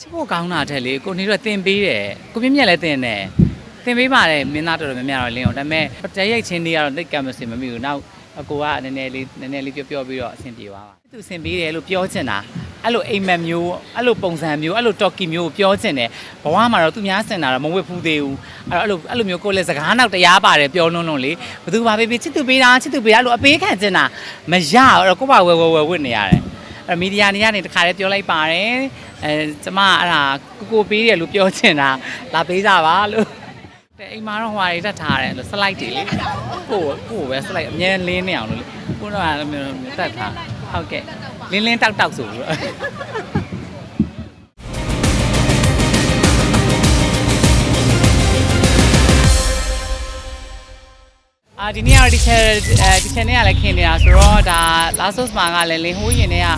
ချစ်ဖို့ကောင်းတာတဲ့လေကိုနေတော့တင်ပေးတယ်ကိုမြင့်မြတ်လည်းတင်တယ်တင်ပေးပါတယ်မင်းသားတော်တော်များများတော့လင်းအောင်ဒါပေမဲ့တရိုက်ချင်းတွေကတော့တိတ်ကမစင်မမိဘူးနောက်အကိုကနည်းနည်းလေးနည်းနည်းလေးပြောပြောပြီးတော့အဆင်ပြေသွားပါသူအဆင်ပြေတယ်လို့ပြောချင်တာအဲ့လိုအိမ်မက်မျိုးအဲ့လိုပုံစံမျိုးအဲ့လိုတော်ကီမျိုးကိုပြောချင်တယ်ဘဝမှာတော့သူများစင်တာတော့မဝတ်ဘူးသေးဘူးအဲ့တော့အဲ့လိုအဲ့လိုမျိုးကိုယ်လည်းစကားနောက်တရားပါတယ်ပြောလွန်းလွန်းလေဘသူပါပေးပေးချစ်သူပေးတာချစ်သူပေးတာအဲ့လိုအပေးခံချင်တာမရအဲ့တော့ကိုပါဝဲဝဲဝဲဝတ်နေရတယ်အဲ့ မီဒီယာနေရနေတခါတည်းပြောလိုက်ပါတယ်အဲကျမအဲ့ဒါကိုကိုပေးတယ်လို့ပြောချင်တာလာပေးကြပါလို့တဲ့အိမ်မှာတော့ဟိုဟာတွေတက်ထားတယ်လို့ slide တွေလေကိုကိုပဲ slide အမြဲလင်းနေအောင်လို့လေကိုတော့အဲ့လိုမျိုးတက်ထားဟုတ်ကဲ့လင်းလင်းတောက်တောက်ဆိုပြီးတော့ အာဒီနေ့ကတော့ဒီချက်အဲဒီချက်နဲ့ကလည်းခင်းနေတာဆိုတော့ဒါ Lasos မှာကလည်းလင်းဟိုးရင်တွေက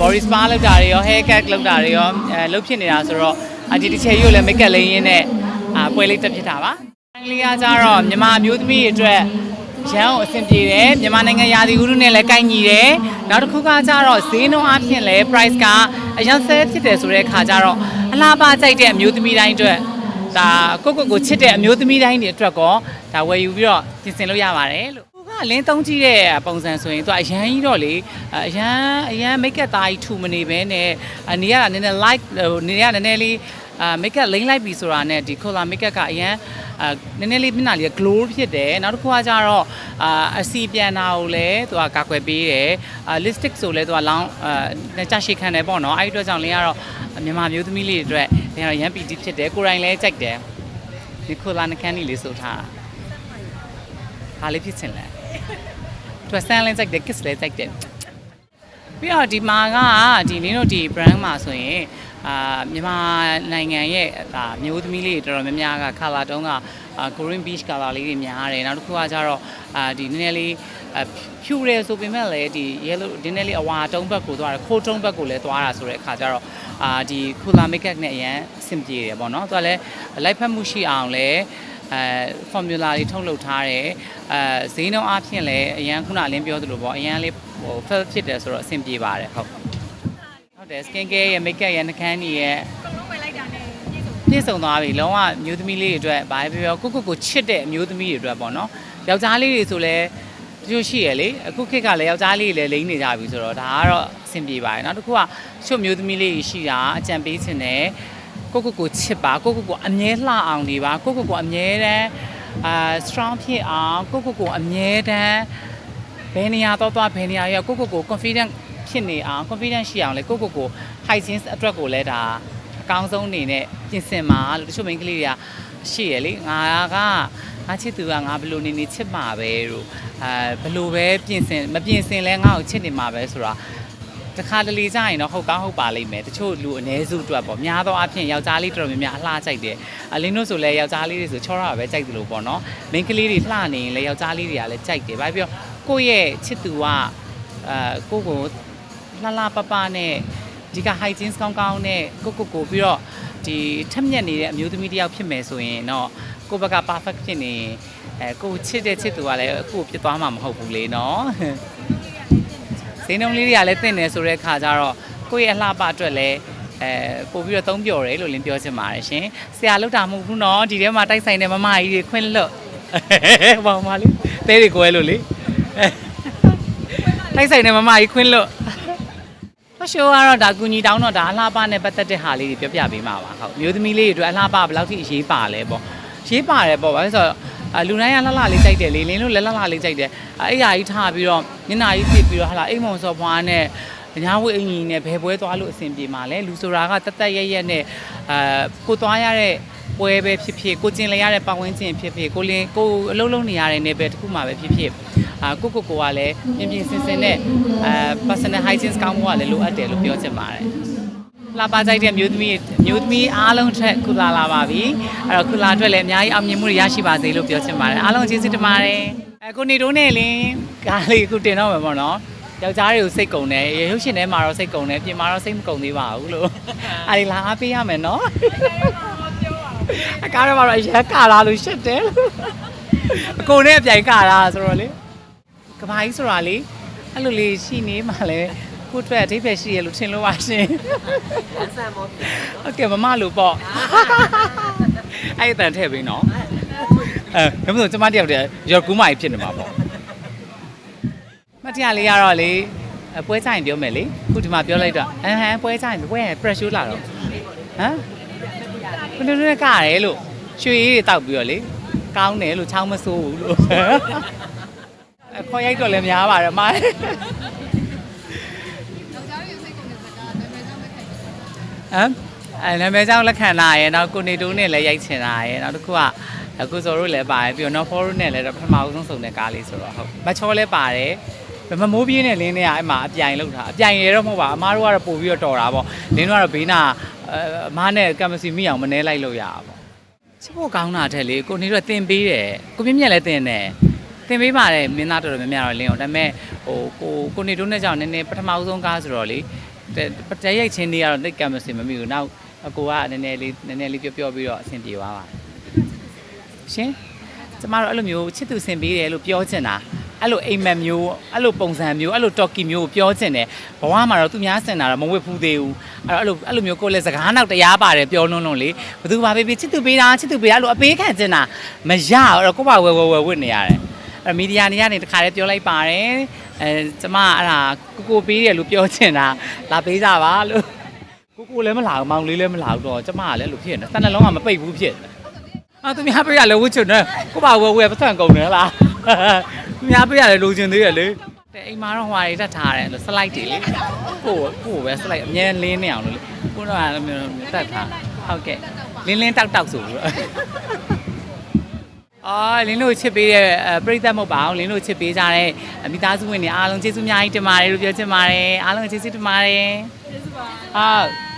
body spa လုပ်တာတွေရော hair cut လုပ်တာတွေရောအဲလုပ်ဖြစ်နေတာဆိုတော့အာဒီတစ်ချက်ကြီးကိုလည်း make up လေးရင်းနဲ့အာပွဲလေးတက်ဖြစ်တာပါအင်္ဂလိပ်ကကြတော့မြန်မာအမျိုးသမီးတွေအတွက်ရန်အောင်အဆင်ပြေတယ်မြန်မာနိုင်ငံရာသီဥတုနဲ့လည်းကိုက်ညီတယ်နောက်တစ်ခုကကြတော့ဈေးနှုန်းအပြင်လည်း price ကအရင်ဆဲဖြစ်တယ်ဆိုတဲ့အခါကျတော့အလားပါကြိုက်တဲ့အမျိုးသမီးတိုင်းအတွက် ဒါကိုကိုကိုချစ်တဲ့အမျိုးသမီးတိုင်းတွေအတွက်ကောဒါဝယ်ယူပြီးတော့ပြင်ဆင်လို့ရပါတယ်လို့သူကလင်းသုံးကြည့်တဲ့ပုံစံဆိုရင်သူကအရန်ကြီးတော့လေအရန်အရန်မိတ်ကပ်သားကြီးထူမနေပဲနဲ့အနေရတာနည်းနည်း like ဟိုနေရနည်းနည်းလေးအာမိတ်ကပ်လိမ့်လိုက်ပြီဆိုတာနဲ့ဒီ color makeup ကအရန်အာနည်းနည်းလေးမျက်နှာလေး glow ဖြစ်တယ်နောက်တစ်ခုကကြတော့အာအစီပြန်တာကိုလည်းသူကကာကွယ်ပေးတယ်အာ lipstick ဆိုလည်းသူကလောင်းအာကြရှိခံတယ်ပေါ့နော်အဲ့ဒီအတွက်ကြောင့်လင်းကတော့မြန်မာမျိုးသမီးလေးတွေအတွက် လင်းကတော့ရန်ပီတီဖြစ်တယ်ကိုယ်တိုင်လည်းကြိုက်တယ်ဒီခိုလာနခန်းကြီးလေးဆိုထားတာဘာလေးဖြစ်ချင်လဲသူဆန်းလေးစိုက်တယ် kiss လေးစိုက်တယ်ပြီးတော့ဒီမှာကဒီလင်းတို့ဒီ brand မှာဆိုရင် အာမြန်မာနိုင်ငံရဲ့ဒါမျိုးသမီးလေးတွေတော်တော်များများက color တုံးကအာ Korean beach color လေးတွေများတယ်နောက်တစ်ခုကကျတော့အာဒီနည်းနည်းလေးအဖြူရဲဆိုပေမဲ့လည်းဒီ yellow ဒီနည်းလေးအဝါတုံးဘက်ကိုသွားတယ်ခိုးတုံးဘက်ကိုလည်းသွားတာဆိုတဲ့အခါကျတော့အာဒီ cooler makeup နဲ့အရန်အဆင်ပြေတယ်ပေါ့နော်သူကလည်းလိုက်ဖက်မှုရှိအောင်လည်းအဲ formula တွေထုတ်လုပ်ထားတယ်အဲဈေးနှုန်းအပြင်လည်းအရန်ခုနအလင်းပြောသလိုပေါ့အရန်လေးဟို felt ဖြစ်တယ်ဆိုတော့အဆင်ပြေပါတယ်ဟုတ် ဟုတ်တယ် skin care ရဲ့ makeup ရဲ့နှကန်းကြီးရဲ့ပြည့်စုံသွားပြီလုံးဝမျိုးသမီးလေးတွေအတွက်ဘာပဲပြောကိုကိုကိုချစ်တဲ့အမျိုးသမီးတွေအတွက်ပေါ့နော်ယောက်ျားလေးတွေဆိုလဲတချို့ရှိရလေအခုခေတ်ကလည်းယောက်ျားလေးတွေလည်းလိမ့်နေကြပြီဆိုတော့ဒါကတော့အဆင်ပြေပါတယ်နောက်တစ်ခုကချို့မျိုးသမီးလေးတွေရှိတာအကြံပေးခြင်းနဲ့ကိုကိုကိုချစ်ပါကိုကိုကိုအမြဲလှအောင်နေပါကိုကိုကိုအမြဲတမ်းအာ strong ဖြစ်အောင်ကိုကိုကိုအမြဲတမ်းဘယ်နေရာတော့သွားဘယ်နေရာရောက်ကိုကိုကို confident ဖြစ်နေအောင် confident ရှိအောင်လေကိုကိုကို hygiene အတွက်ကိုလည်းဒါအကောင်းဆုံးအနေနဲ့ပြင်ဆင်ပါလို့တချို့မိန်းကလေးတွေကရှိရလေငါကငါချစ်သူကငါဘယ်လိုနေနေချစ်မှာပဲလို့အဲဘယ်လိုပဲပြင်ဆင်မပြင်ဆင်လဲငါ့ကိုချစ်နေမှာပဲဆိုတာတခါတလေကြာရင်တော့ဟုတ်ကောင်းဟုတ်ပါလိမ့်မယ်တချို့လူအ ਨੇ စုအတွက်ပေါ့များသောအားဖြင့်ယောက်ျားလေးတော်တော်များများအလှကြိုက်တယ်အလင်းတို့ဆိုလဲယောက်ျားလေးတွေဆိုချောရတာပဲကြိုက်တယ်လို့ပေါ့နော်မိန်းကလေးတွေလှနေရင်လဲယောက်ျားလေးတွေကလည်းကြိုက်တယ်ဘာဖြစ်လို့ကိုယ့်ရဲ့ချစ်သူကအဲကိုယ့်ကို လှလှပပနဲ့ဒီက hygiene ကောင်းကောင်းနဲ့ကိုကိုကိုပြီးတော့ဒီထက်မြက်နေတဲ့အမျိုးသမီးတစ်ယောက်ဖြစ်မယ်ဆိုရင်တော့ကိုယ့်ဘက်က perfect ဖြစ်နေအဲကိုချစ်တဲ့ချစ်သူကလည်းကိုဖြစ်သွားမှာမဟုတ်ဘူးလေနော်ဈေးနှုန်းလေးတွေကလည်းတင့်နေဆိုတဲ့ခါကျတော့ကိုယ့်ရဲ့အလှပအတွက်လည်းအဲပို့ပြီးတော့သုံးပြော်တယ်လို့လင်းပြောချင်ပါတယ်ရှင်ဆရာလောက်တာမဟုတ်ဘူးနော်ဒီထဲမှာတိုက်ဆိုင်တဲ့မမကြီးတွေခွင့်လွတ်ဘာမှလေတဲတွေကိုဲလို့လေတိုက်ဆိုင်တဲ့မမကြီးခွင့်လွတ်ဖ ရှိုးကတော့ဒါကူညီတောင်းတော့ဒါအလှပနဲ့ပတ်သက်တဲ့ဟာလေးတွေပြောပြပေးမှာပါဟုတ်မျိုးသမီးလေးတွေအတွက်အလှပဘယ်လောက်ထိအရေးပါလဲပေါ့ရေးပါတယ်ပေါ့ဘာလို့လဲဆိုတော့အာလူတိုင်းကလှလှလေးကြိုက်တယ်လေလင်းလို့လည်းလှလှလေးကြိုက်တယ်အဲ့အရာကြီးထားပြီးတော့ညနာကြီးဖြစ်ပြီးတော့ဟာလာအိမ်မုံစော်ဖွားနဲ့ညာဝိအင်ကြီးနဲ့ဘယ်ပွဲသွားလို့အဆင်ပြေမှာလဲလူဆိုတာကတသက်ရက်ရက်နဲ့အာကိုသွားရတဲ့ပွဲပဲဖြစ်ဖြစ်ကိုကျင်လေရတဲ့ပတ်ဝန်းကျင်ဖြစ်ဖြစ်ကိုလင်းကိုအလုံးလုံးနေရတဲ့နေပဲတစ်ခုမှပဲဖြစ်ဖြစ်အာ ကိုကိုကိုကလည်းပြင်ပြင်ဆင်ဆင်နဲ့အာ personal hygiene ကောင်းမှုကလည်းလိုအပ်တယ်လို့ပြောချင်ပါတယ်လာပါကြိုက်တဲ့မျိုးသမီးမျိုးသမီးအားလုံးထက်ကုလာလာပါပြီအဲ့တော့ကုလာအတွက်လည်းအများကြီးအောင်မြင်မှုတွေရရှိပါစေလို့ပြောချင်ပါတယ်အားလုံးကျေးဇူးတင်ပါတယ်အခုနေတော့နဲ့လင်းကားလေးအခုတင်တော့မှာပေါ့နော်ယောက်ျားတွေကိုစိတ်ကုံတယ်ရုပ်ရှင်ထဲမှာတော့စိတ်ကုံတယ်ပြင်မှာတော့စိတ်မကုံသေးပါဘူးလို့အဲ့ဒီလာအားပေးရမယ်နော်အကားတော့ကတော့ရက်ကာလာလို့ရှစ်တယ်လို့အကုန်နဲ့အပြိုင်ကာလာဆိုတော့လေ ကဘာကြီးဆိုတာလေအဲ့လိုလေးရှိနေမှလည်းကု ခုအတွက်အဓိပ္ပာယ်ရှိရလို့ထင်လို့ပါရှင် လမ်းဆန်မော โอเคမမလို့ပေါ့အဲ့အတန်ထည့်ပေးနော်အဲဒါမှမဟုတ်ကျမတယောက်တည်းရော်ကူးမိုင်ဖြစ်နေမှာပေါ့မတရားလေးရတော့လေအပွဲဆိုင်ပြောမယ်လေခုဒီမှာပြောလိုက်တော့အဟမ်းပွဲဆိုင်ပွဲ pressure လာတော့ဟမ်ဘယ်လိုလဲကရဲလို့ရွှေရည်တွေတောက်ပြီးတော့လေကောင်းတယ်လို့ချောင်းမဆိုးဘူးလို့အ ခေါ်ရိုက်တော့လည်းများပါတယ်မိုင်းဟမ်အဲနာမည်ကြောင့်လက်ခံလာရယ်နောက်ကိုနေတိုးနဲ့လည်းရိုက်ချင်တာရယ်နောက်တစ်ခုကအခုစော်တို့လည်းပါတယ်ပြီးတော့ not for နဲ့လည်းပထမဦးဆုံးစုံတဲ့ကားလေးဆိုတော့ဟုတ်မချောလည်းပါတယ်မမိုးပြင်းနဲ့လင်းနဲ့ကအဲ့မှာအပြိုင်လောက်တာအပြိုင်ရတော့မဟုတ်ပါအမားတို့ကတော့ပို့ပြီးတော့တော်တာပေါ့လင်းတို့ကတော့ဘေးနာအမားနဲ့ကမ်မစီမိအောင်မနှဲလိုက်လို့ရတာပေါ့ချစ်ဖို့ကောင်းတာတဲ့လေကိုနေတော့တင်ပေးတယ်ကိုမြင့်မြတ်လည်းတင်တယ် တင်ပေးပါတယ်မင်းသားတော်တော်များများတော့လင်းအောင်ဒါပေမဲ့ဟိုကိုကိုနေတိုးနဲ့ကြောင့်နည်းနည်းပထမဦးဆုံးကားဆိုတော့လေတတရိုက်ချင်းတွေကတော့တိတ်ကံမစင်မမိဘူးနောက်အကိုကနည်းနည်းလေးနည်းနည်းလေးပြောပြောပြီးတော့အဆင်ပြေသွားပါတယ်ရှင်ကျမတို့အဲ့လိုမျိုးချစ်သူဆင်ပေးတယ်လို့ပြောချင်တာအဲ့လိုအိမ်မက်မျိုးအဲ့လိုပုံစံမျိုးအဲ့လိုတော်ကီမျိုးကိုပြောချင်တယ်ဘဝမှာတော့သူများဆင်တာတော့မဝတ်ဘူးသေးဘူးအဲ့တော့အဲ့လိုအဲ့လိုမျိုးကိုယ်လည်းစကားနောက်တရားပါတယ်ပြောလွန်းလွန်းလေဘယ်သူပါပေးပေးချစ်သူပေးတာချစ်သူပေးတာအဲ့လိုအပေးခံချင်တာမရအဲ့တော့ကိုယ့်ဘာဝယ်ဝယ်ဝယ်ဝတ်နေရတယ်အဲ့ မီဒီယာနေကနေတခါလေးပြောလိုက်ပါတယ်အဲကျမအဲ့ဒါကိုကိုပေးတယ်လို့ပြောချင်တာလာပေးကြပါလို့ကိုကိုလည်းမလာဘူးမောင်လေးလည်းမလာဘူးတော့ကျမကလည်းအဲ့လိုဖြစ်နေတယ်တန်နှလုံးကမပိတ်ဘူးဖြစ်နေအာသူများပေးရလဲဝှချွတ်နေကိုပါဝဲဝဲပတ်စံကုန်တယ်လားသူများပေးရလဲလိုချင်သေးရလေတဲ့အိမ်မှာတော့ဟွာတွေတက်ထားတယ်လို့စလိုက်တွေလေကိုကိုပဲစလိုက်အမြဲလင်းနေအောင်လို့လေကိုတော့အဲ့လိုမျိုးတက်ထားဟုတ်ကဲ့လင်းလင်းတောက်တောက်ဆိုပြီးတော့ အော်လင်းတို့ချစ်ပေးတဲ့ပြိသက်မဟုတ်ပါဘူးလင်းတို့ချစ်ပေးကြတဲ့မိသားစုဝင်တွေအားလုံးကျေးဇူးအများကြီးတင်ပါတယ်လို့ပြောချင်ပါတယ်အားလုံးကျေးဇူးတင်ပါတယ်ကျေးဇူးပါဟုတ်